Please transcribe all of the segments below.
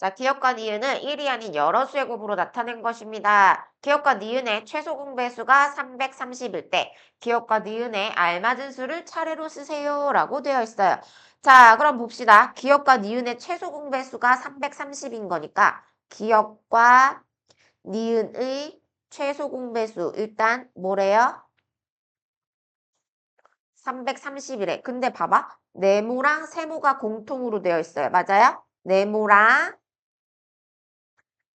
자, 기억과 니은은 1이 아닌 여러 수의 곱으로 나타낸 것입니다. 기억과 니은의 최소 공배수가 330일 때 기억과 니은의 알맞은 수를 차례로 쓰세요 라고 되어 있어요. 자, 그럼 봅시다. 기억과 니은의 최소 공배수가 330인 거니까 기억과 니은의 최소 공배수 일단 뭐래요? 330이래. 근데 봐봐. 네모랑 세모가 공통으로 되어 있어요. 맞아요? 네모랑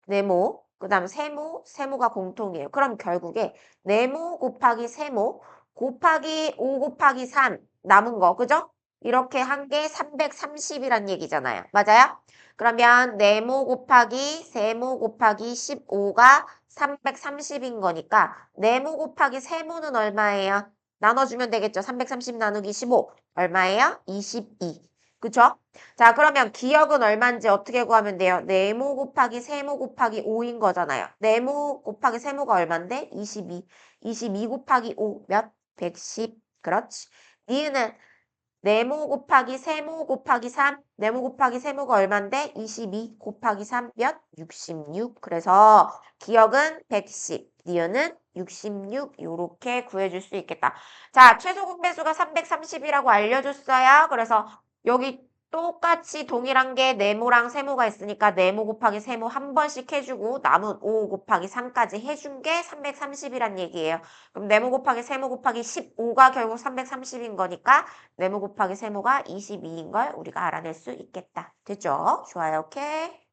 네모, 그 다음 세모, 세모가 공통이에요. 그럼 결국에 네모 곱하기 세모 곱하기 5 곱하기 3 남은 거, 그죠? 이렇게 한 게 330이란 얘기잖아요. 맞아요? 그러면 네모 곱하기 세모 곱하기 15가 330인 거니까 네모 곱하기 세모는 얼마예요? 나눠주면 되겠죠. 330 나누기 15 얼마예요? 22. 그쵸? 자 그러면 기억은 얼마인지 어떻게 구하면 돼요? 네모 곱하기 세모 곱하기 5인 거잖아요. 네모 곱하기 세모가 얼만데? 22. 22 곱하기 5 몇? 110. 그렇지. 니은은 네모 곱하기 세모 곱하기 3. 네모 곱하기 세모가 얼만데? 22 곱하기 3 몇? 66. 그래서 기억은 110. 니은은 66 요렇게 구해줄 수 있겠다. 자, 최소 공배수가 330이라고 알려줬어요. 그래서 여기 똑같이 동일한 게 네모랑 세모가 있으니까 네모 곱하기 세모 한 번씩 해주고 남은 5 곱하기 3까지 해준 게 330이란 얘기예요. 그럼 네모 곱하기 세모 곱하기 15가 결국 330인 거니까 네모 곱하기 세모가 22인 걸 우리가 알아낼 수 있겠다. 됐죠? 좋아요. 오케이.